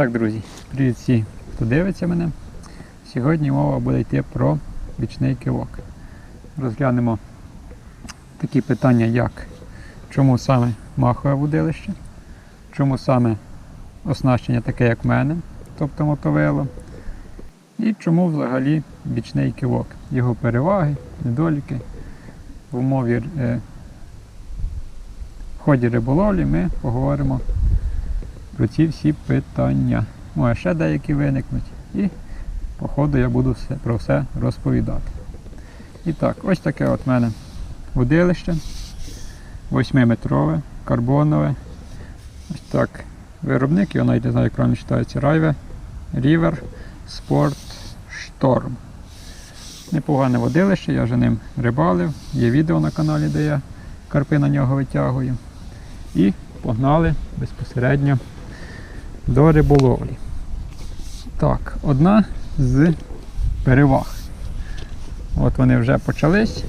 Так, друзі, привіт всі, хто дивиться мене. Сьогодні мова буде йти про бічний кивок. Розглянемо такі питання, як чому саме махове вудилище, чому саме оснащення таке, як в мене, тобто мотовило, і чому взагалі бічний кивок, його переваги, недоліки. В умові е, в ході риболовлі ми поговоримо про ці всі питання. Може ще деякі виникнуть. І по ходу я буду все, про все розповідати. І так, ось таке от в мене водилище. 8-метрове, карбонове. Ось так. Виробник, його навіть не знаю, як правильно читається Райве. River Sport Storm. Непогане водилище, я вже ним рибалив. Є відео на каналі, де я карпи на нього витягую. І погнали безпосередньо до риболовлі. Так, одна з переваг. От вони вже почались.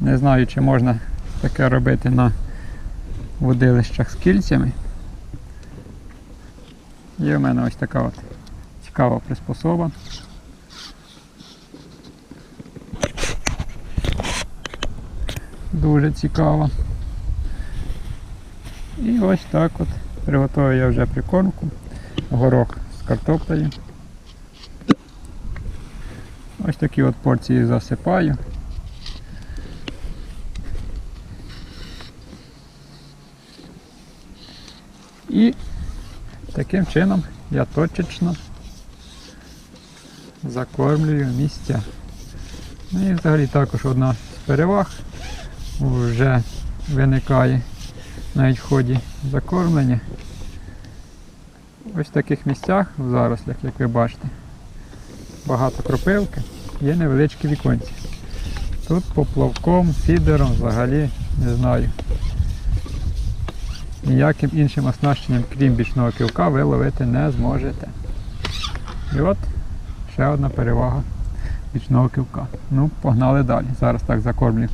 Не знаю, чи можна таке робити на водилищах з кільцями. Є в мене ось така от цікава приспособа. Дуже цікава. І ось так от приготую я вже прикормку. Горох з картоплею. Ось такі от порції засипаю. І таким чином я точечно закормлюю місця. Ну і взагалі також одна з переваг вже виникає навіть в ході закормлення. Ось в таких місцях в зарослях, як ви бачите, багато кропивки, є невеличкі віконці. Тут поплавком, фідером взагалі не знаю. Ніяким іншим оснащенням, крім бічного кілка, ви ловити не зможете. І от ще одна перевага бічного кілка. Ну, погнали далі. Зараз так закормлю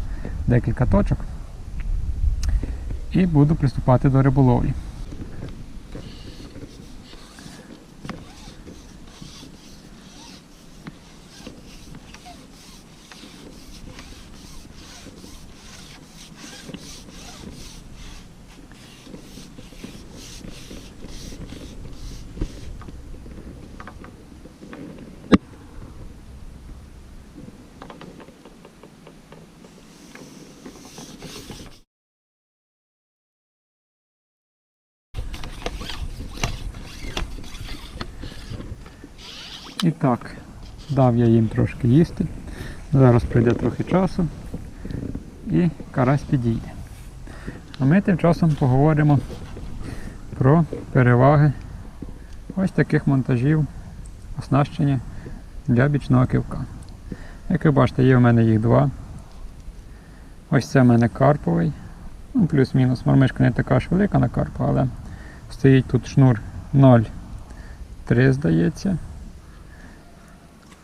декілька точок і буду приступати до риболовлі. Так, дав я їм трошки їсти. Зараз пройде трохи часу і карась підійде. А ми тим часом поговоримо про переваги ось таких монтажів оснащення для бічного кивка. Як ви бачите, є в мене їх два. Ось це в мене карповий. Ну, плюс-мінус. Мормишка не така ж велика на карпа, але стоїть тут шнур 0,3, здається.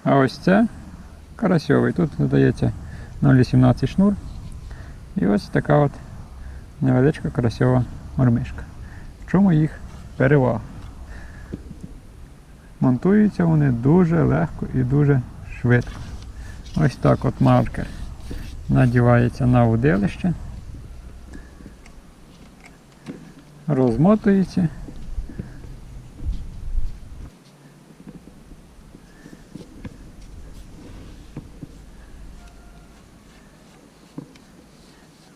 А ось це карасьовий. Тут здається 0,18 шнур. І ось така от невеличка карасьова мормишка. В чому їх перевага? Монтуються вони дуже легко і дуже швидко. Ось так от маркер надівається на удилище, розмотується.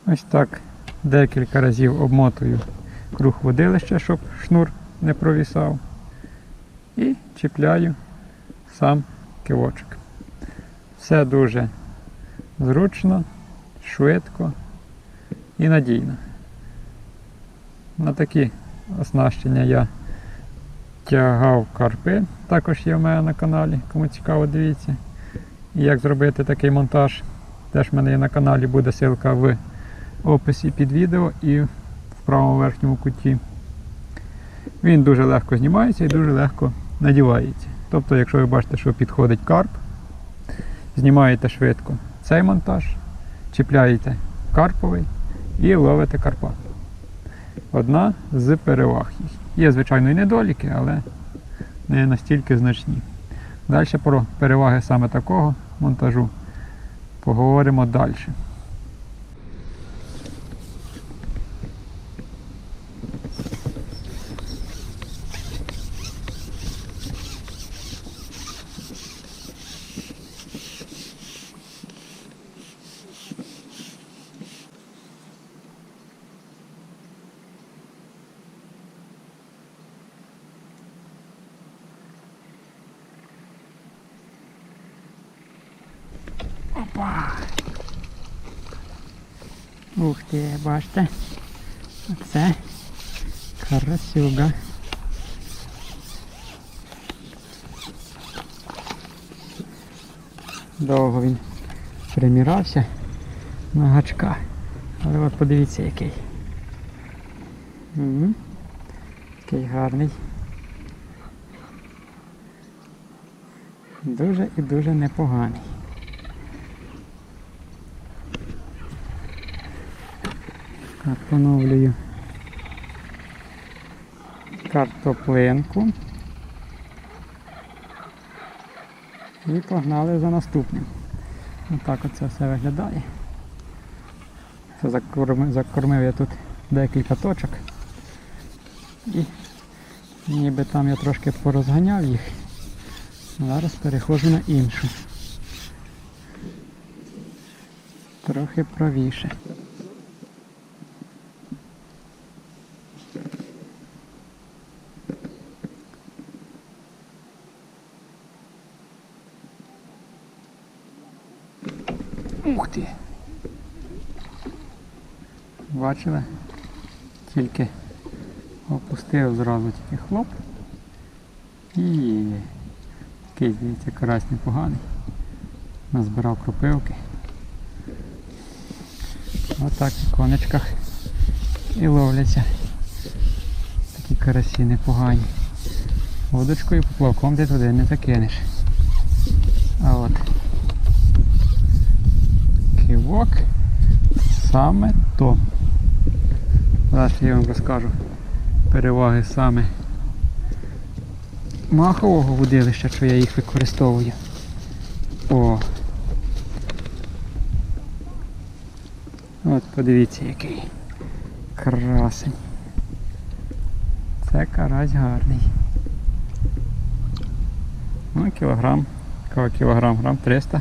Ось так декілька разів обмотую круг водилища, щоб шнур не провісав. І чіпляю сам кивочок. Все дуже зручно, швидко і надійно. На такі оснащення я тягав карпи, також є в мене на каналі, кому цікаво, дивіться. І як зробити такий монтаж, теж в мене є на каналі, буде ссылка в описі під відео і в правому верхньому куті. Він дуже легко знімається і дуже легко надівається. Тобто, якщо ви бачите, що підходить карп, знімаєте швидко цей монтаж, чіпляєте карповий і ловите карпа. Одна з переваг їх. Є, звичайно, і недоліки, але не настільки значні. Далі про переваги саме такого монтажу поговоримо далі. Опа! Ух ти, бачите? Оце карасюга. Довго він примірався на гачка. Але от подивіться який. Угу. Такий гарний. Дуже і дуже непоганий. Поновлюю картоплинку. І погнали за наступним. Отак оце все виглядає. Це закормив, закормив я тут декілька точок. І ніби там я трошки порозганяв їх. Зараз переходжу на іншу. Трохи правіше. Ух ти! Бачили? Тільки опустив зразу тільки хлоп. І такий, здається, карась непоганий. Назбирав кропивки. Отак в конечках і ловляться. Такі карасі непогані. Водочкою поплавком ти туди не закинеш. А от кивок саме то. Зараз я вам розкажу переваги саме махового водилища, що я їх використовую. О! От подивіться який красень. Це карась гарний. Ну, кілограм, кілограм, грам 300,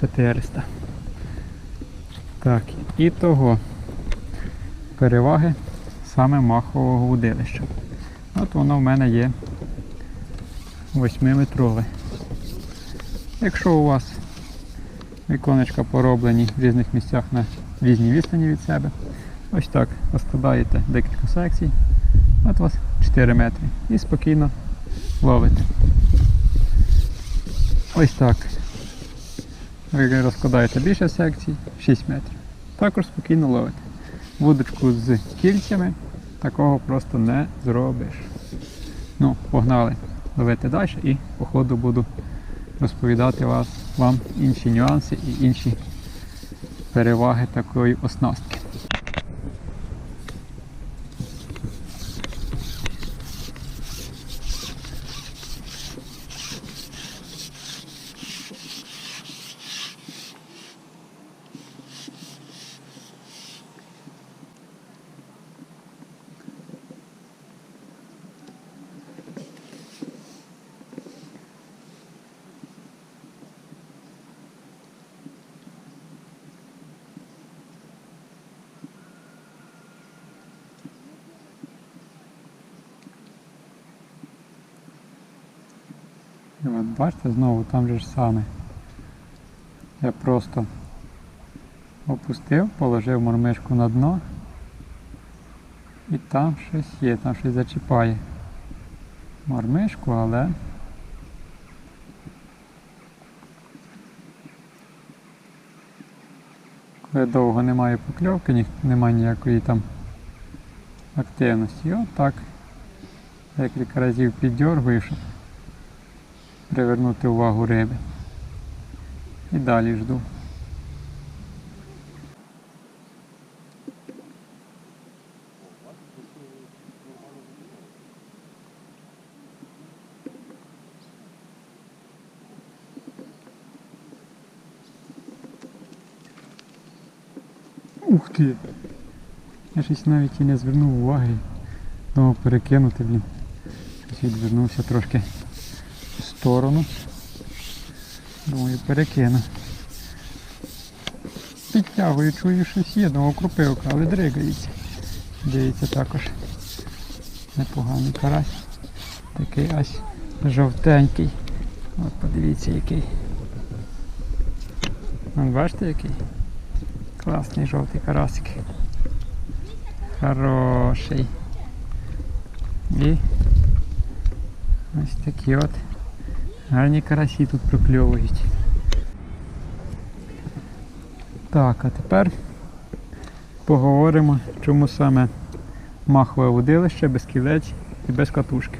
400. Так, і того переваги саме махового удилища. От воно в мене є 8-метрове. Якщо у вас віконечка пороблені в різних місцях на різній відстані від себе, ось так розкладаєте декілька секцій, от у вас 4 метри і спокійно ловите. Ось так. Ви розкладаєте більше секцій, 6 метрів. Також спокійно ловите. Вудочку з кільцями такого просто не зробиш. Ну, погнали ловити далі і по ходу буду розповідати вас, вам інші нюанси і інші переваги такої оснастки. І от бачите, знову там же ж саме. Я просто опустив, положив мормишку на дно і там щось є, там щось зачіпає мормишку, але коли довго немає покльовки, немає ніякої там активності. І от так декілька разів піддергую, щоб привернути увагу риби. І далі жду. Ух ти! Я щось навіть і не звернув уваги, Ну, перекинути, блін. Щось відвернувся трошки сторону. Думаю, перекину. Підтягую, чую, щось є, думав крупивка, але дригається. Дивіться також. Непоганий карась. Такий аж жовтенький. От подивіться який. Вон бачите який? Класний жовтий карасик. Хороший. І ось такі от гарні карасі тут прокльовують. Так, а тепер поговоримо, чому саме махове водилище без кілець і без катушки.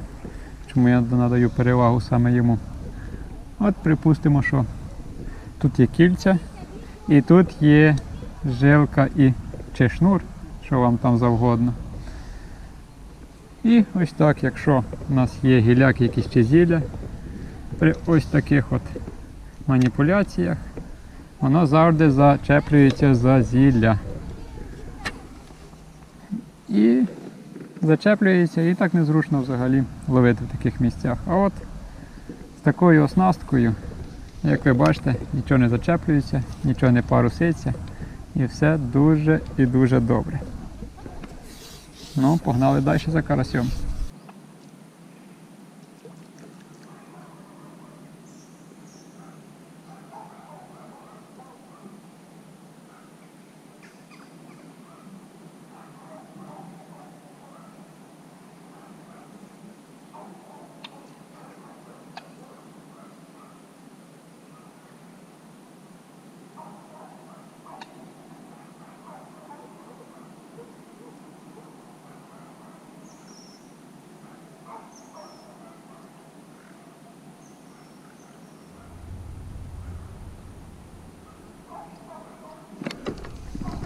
Чому я надаю перевагу саме йому. От припустимо, що тут є кільця і тут є жилка і чи шнур, що вам там завгодно. І ось так, якщо у нас є гіляк якісь чи зілля, при ось таких от маніпуляціях воно завжди зачеплюється за зілля. І зачеплюється і так незручно взагалі ловити в таких місцях. А от з такою оснасткою, як ви бачите, нічого не зачеплюється, нічого не паруситься і все дуже і дуже добре. Ну, погнали далі за карасьом.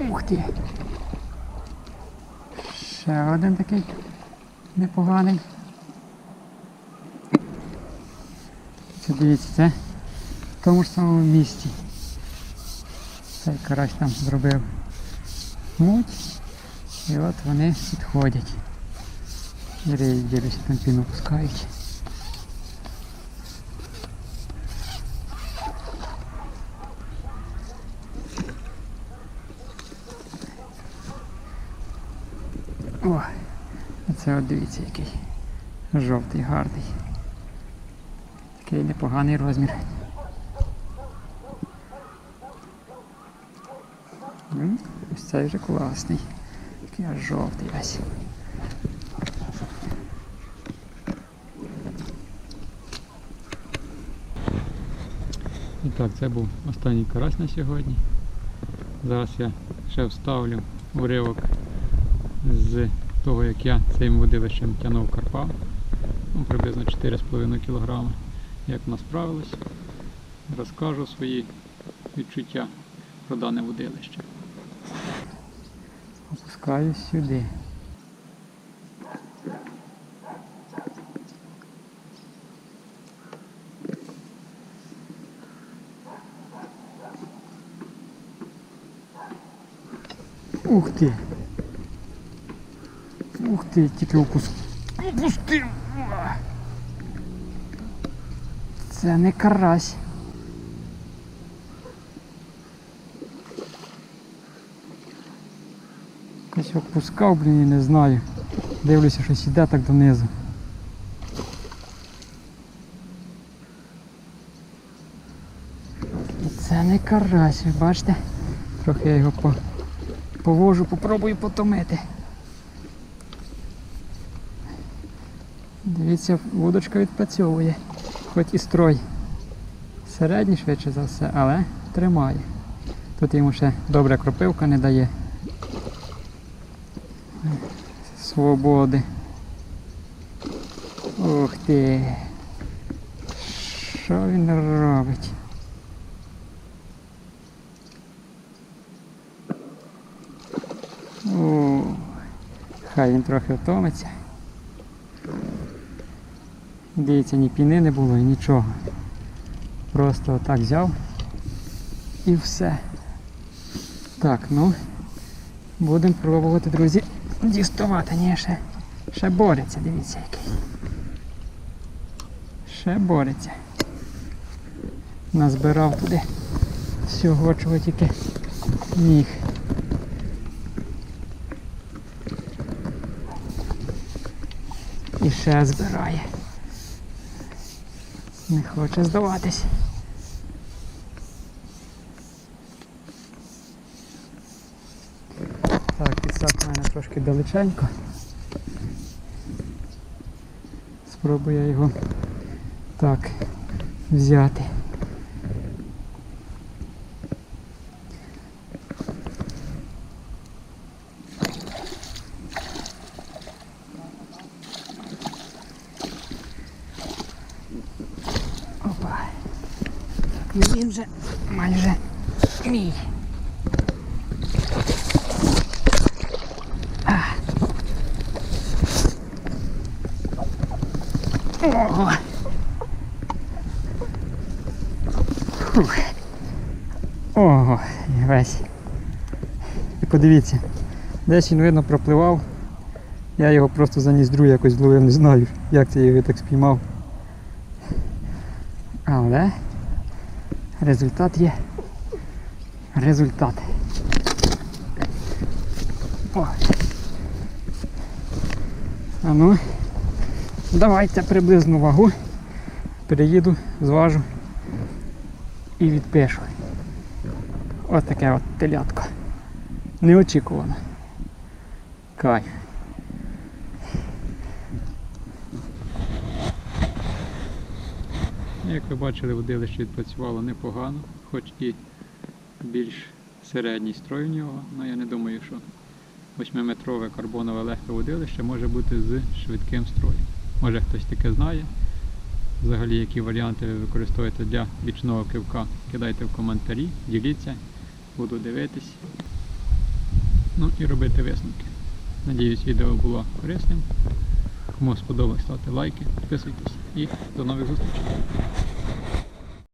Ух ти! Ще один такий непоганий. Це дивіться, це в тому ж самому місці. Цей карась там зробив муть. І от вони підходять. І риють, дивлюся, там піну пускають. О, це от дивіться який. Жовтий, гарний. Такий непоганий розмір. Ось цей вже класний. Такий аж жовтий весь. І так, це був останній карась на сьогодні. Зараз я ще вставлю уривок з того, як я цим водилищем тягнув карпа, ну, приблизно 4,5 кг, як вона справилась, розкажу свої відчуття про дане водилище. Опускаю сюди. Ух ти! Ух тільки укус. Упусти! Це не карась. Якось опускав, блін, і не знаю. Дивлюся, щось іде так донизу. Це не карась, ви бачите? Трохи я його по... повожу, попробую потомити. Дивіться, вудочка відпрацьовує, хоч і строй. Середній швидше за все, але тримає. Тут йому ще добра кропивка не дає. Свободи. Ух ти. Що він робить? О, хай він трохи втомиться. Дивіться, ні піни не було і нічого. Просто отак взяв і все. Так, ну, Будемо пробувати, друзі, діставати. Ні, ще, ще бореться, дивіться який. Ще бореться. Назбирав туди всього, чого тільки міг. І ще збирає. Не хоче здаватись. Так, підсак в мене трошки далеченько. Спробую я його так взяти. Він вже майже мій. Фух. Ого, весь. Подивіться, десь він видно пропливав. Я його просто за ніздрю якось зловив, не знаю, як це його так спіймав. Але результат є. Результат. О. А ну. Давайте приблизну вагу. Переїду, зважу і відпишу. Ось таке от телятко. Неочікувано. Кайф. Як ви бачили, водилище відпрацювало непогано, хоч і більш середній строй в нього, але я не думаю, що 8-метрове карбонове легке водилище може бути з швидким строєм. Може хтось таке знає. Взагалі, які варіанти ви використовуєте для бічного кивка, кидайте в коментарі, діліться, буду дивитись. Ну і робити висновки. Надіюсь, відео було корисним. Кому сподобалось, ставте лайки, підписуйтесь і до нових зустрічей.